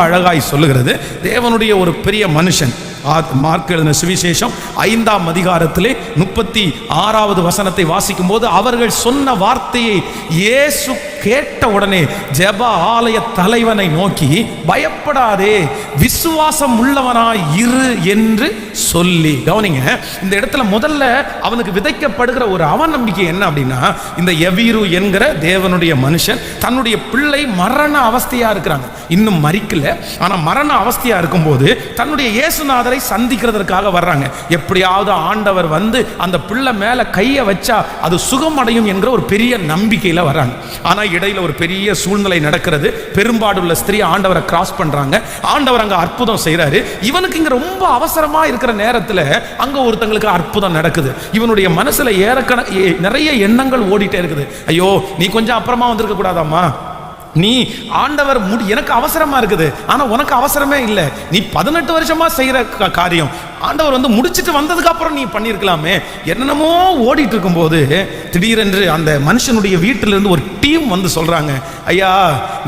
அழகாய் சொல்லுகிறது. தேவனுடைய ஒரு பெரிய மனுஷன். மார்க் எழுதின சுவிசேஷம் ஐந்தாம் அதிகாரத்திலே முப்பத்தி ஆறாவது வசனத்தை வாசிக்கும் போது அவர்கள் சொன்ன வார்த்தையை இயேசு கேட்ட உடனே ஜெப ஆலய தலைவனை நோக்கி பயப்படாதே விசுவாசம் உள்ளவனாய் இரு என்று சொல்லி. கவனிங்க இந்த இடத்துல முதல்ல அவனுக்கு விதைக்கப்படுகிற ஒரு அவநம்பிக்கை என்ன அப்படின்னா இந்த எவீரு என்கிற தேவனுடைய மனுஷன் தன்னுடைய பிள்ளை மரண அவஸ்தையா இருக்கிறாங்க. இன்னும் மறிக்கல ஆனா மரண அவஸ்தையா இருக்கும்போது தன்னுடைய இயேசுநாதரை சந்திக்கிறதற்காக வர்றாங்க. எப்படியாவது ஆண்டவர் வந்து அந்த பிள்ளை மேல கையை வச்சா அது சுகம் அடையும் என்ற ஒரு பெரிய நம்பிக்கையில வர்றாங்க. ஆனா இடையில ஒரு பெரிய சூழ்நிலை நடக்கிறது. பெரும்பாடுள்ள ஸ்திரீ ஆண்டவரை கிராஸ் பண்றாங்க. ஆண்டவர் அங்க அற்புதம் செய்கிறாரு இவனுக்கு இங்க ரொம்ப அவசரமா இருக்கிற நேரத்துல அங்க ஒருத்தங்களுக்கு அற்புதம் நடக்குது. இவனுடைய மனசுல ஏறக்கண நிறைய எண்ணங்கள் ஓடிட்டே இருக்குது. ஐயோ நீ கொஞ்சம் அப்புறமா வந்திருக்க கூடாதாம்மா? நீ ஆண்டவர் முடி எனக்கு அவசரமா இருக்குது. ஆனா உனக்கு அவசரமே இல்லை. நீ பதினெட்டு வருஷமா செய்யற காரியம். ஆண்டவர் வந்து முடிச்சிட்டு வந்ததுக்கு அப்புறம் நீ பண்ணியிருக்கலாமே என்னென்னமோ ஓடிட்டு இருக்கும்போது திடீரென்று அந்த மனுஷனுடைய வீட்டிலிருந்து ஒரு டீம் வந்து சொல்றாங்க ஐயா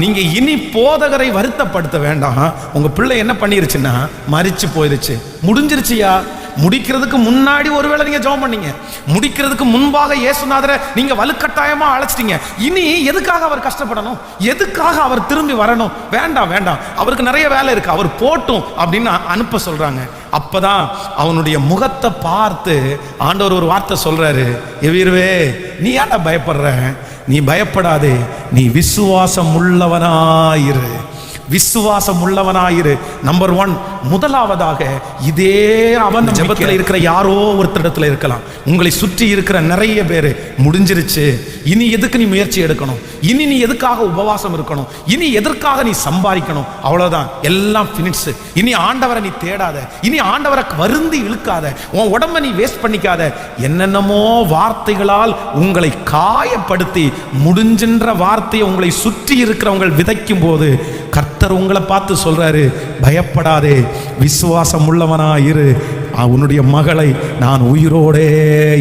நீங்க இனி போதகரை வருத்தப்படுத்த வேண்டாம். உங்க பிள்ளை என்ன பண்ணிருச்சுன்னா மறிச்சு போயிருச்சு. முடிஞ்சிருச்சியா? முடிக்கிறதுக்கு முன்னாடி ஒருவேளை நீங்க ஜெபம் பண்ணீங்க. முடிக்கிறதுக்கு முன்பாக இயேசுநாதரை நீங்க வலுக்கட்டாயமா அழைச்சிட்டீங்க. இனி எதுக்காக அவர் கஷ்டப்படணும்? எதுக்காக அவர் திரும்பி வரணும்? வேண்டாம் வேண்டாம். அவருக்கு நிறைய வேலை இருக்கு. அவர் போட்டும் அப்படின்னு அனுப்ப சொல்றாங்க. அப்பதான் அவனுடைய முகத்தை பார்த்து ஆண்டவர் ஒரு வார்த்தை சொல்றாரு. எவீர்வே நீ ஏன்டா பயப்படுற? நீ பயப்படாதே. நீ விசுவாசம் உள்ளவனாயிரு விசுவாசம் உள்ளவனாயிரு நம்பர் ஒன் முதலாவதாக இதே அவன் ஜெபத்தில் இருக்கிற யாரோ ஒருத்தரிடத்துல இருக்கலாம். உங்களை சுற்றி இருக்கிற நிறைய பேர் முடிஞ்சிருச்சு. இனி எதுக்கு நீ முயற்சி எடுக்கணும்? இனி நீ எதுக்காக உபவாசம் இருக்கணும்? இனி எதற்காக நீ சம்பாதிக்கணும்? அவ்வளவுதான். எல்லாம் ஃபினிட்ஸ் இனி ஆண்டவரை நீ தேடாத. இனி ஆண்டவரை வருந்தி இழுக்காத. உன் உடம்ப நீ வேஸ்ட் பண்ணிக்காத. என்னென்னமோ வார்த்தைகளால் உங்களை காயப்படுத்தி முடிஞ்சின்ற வார்த்தையை உங்களை சுற்றி இருக்கிறவங்க விதைக்கும் போது கர்த்தர் உங்களை பார்த்து சொல்றாரு பயப்படாதே. விசுவாசம் உள்ளவனாயிரு உன்னுடைய மகளை நான் உயிரோடே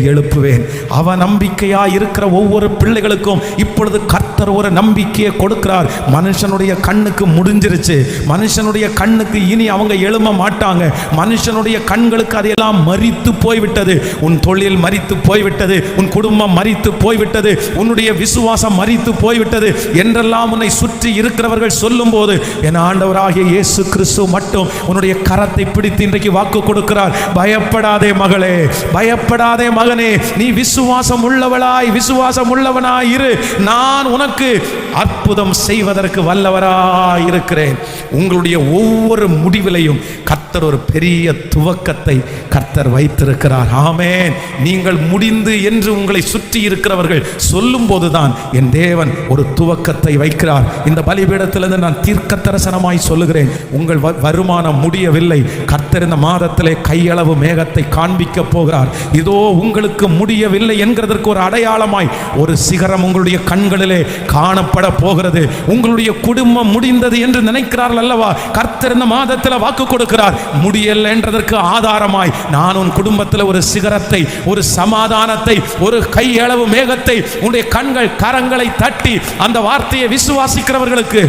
எழுப்புவேன். அவ நம்பிக்கையாக இருக்கிற ஒவ்வொரு பிள்ளைகளுக்கும் இப்பொழுது கர்த்தர் ஒரு நம்பிக்கையை கொடுக்கிறார். மனுஷனுடைய கண்ணுக்கு முடிஞ்சிருச்சு. மனுஷனுடைய கண்ணுக்கு இனி அவங்க எழும்ப மாட்டாங்க. மனுஷனுடைய கண்களுக்கு அதையெல்லாம் மறித்து போய்விட்டது. உன் தொழில் மறித்து போய்விட்டது. உன் குடும்பம் மறித்து போய்விட்டது. உன்னுடைய விசுவாசம் மறித்து போய்விட்டது என்றெல்லாம் உன்னை சுற்றி இருக்கிறவர்கள் சொல்லும்போது என் ஆண்டவராகிய இயேசு கிறிஸ்து மட்டும் உன்னுடைய கரத்தை பிடித்து இன்றைக்கு வாக்கு கொடுக்கிறார். பயப்படாதே மகளே பயப்படாதே மகனே. நீ விசுவாசம் உள்ளவளாய் விசுவாசம் உள்ளவனாய் இரு. நான் உனக்கு அற்புதம் செய்வதற்கு வல்லவராய் இருக்கிறேன். உங்களுடைய ஒவ்வொரு முடிவிலையும் கர்த்தர் ஒரு பெரிய துவக்கத்தை கர்த்தர் வைத்திருக்கிறார். ஆமேன். நீங்கள் முடிந்து என்று உங்களை சுற்றி இருக்கிறவர்கள் சொல்லும் போதுதான் என் தேவன் ஒரு துவக்கத்தை வைக்கிறார். இந்த பலிபீடத்திலிருந்து நான் தீர்க்கத்தரசனமாய் சொல்லுகிறேன். உங்கள் வ- வருமானம் முடியவில்லை. கர்த்தர் இந்த மாதத்திலே கையளவு மேகத்தை காண்பிக்க போகிறார். இதோ உங்களுக்கு முடியவில்லை என்கிறதற்கு ஒரு அடையாளமாய் ஒரு சிகரம் உங்களுடைய கண்களிலே காணப்பட போகிறது. உங்களுடைய குடும்பம் முடிந்தது என்று நினைக்கிறார்கள் அல்லவா? கர்த்தர் இந்த மாதத்தில் வாக்கு கொடுக்கிறார். முடியல என்றதற்கு ஆதாரமாய் நான் உன் குடும்பத்தில் ஒரு சிகரத்தை ஒரு சமாதானத்தை ஒரு கையளவு மேகத்தை உன்னுடைய கண்கள் கரங்களை தட்டி அந்த வார்த்தையை விசுவாசிக்கிறவர்களுக்கு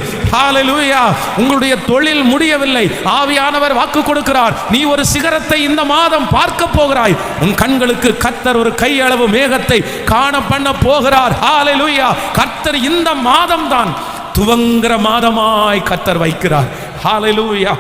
உங்களுடைய தொழில் முடியவில்லை. ஆவியானவர் வாக்கு கொடுக்கிறார். நீ ஒரு சிகரத்தை இந்த மாதம் பார்க்க போகிறாய். உன் கண்களுக்கு கர்த்தர் ஒரு கையளவு மேகத்தை காண பண்ண போகிறார். ஹalleluya கர்த்தர் இந்த மாதம் தான் துவங்குற மாதமாய் கர்த்தர் வைக்கிறார். ஹalleluya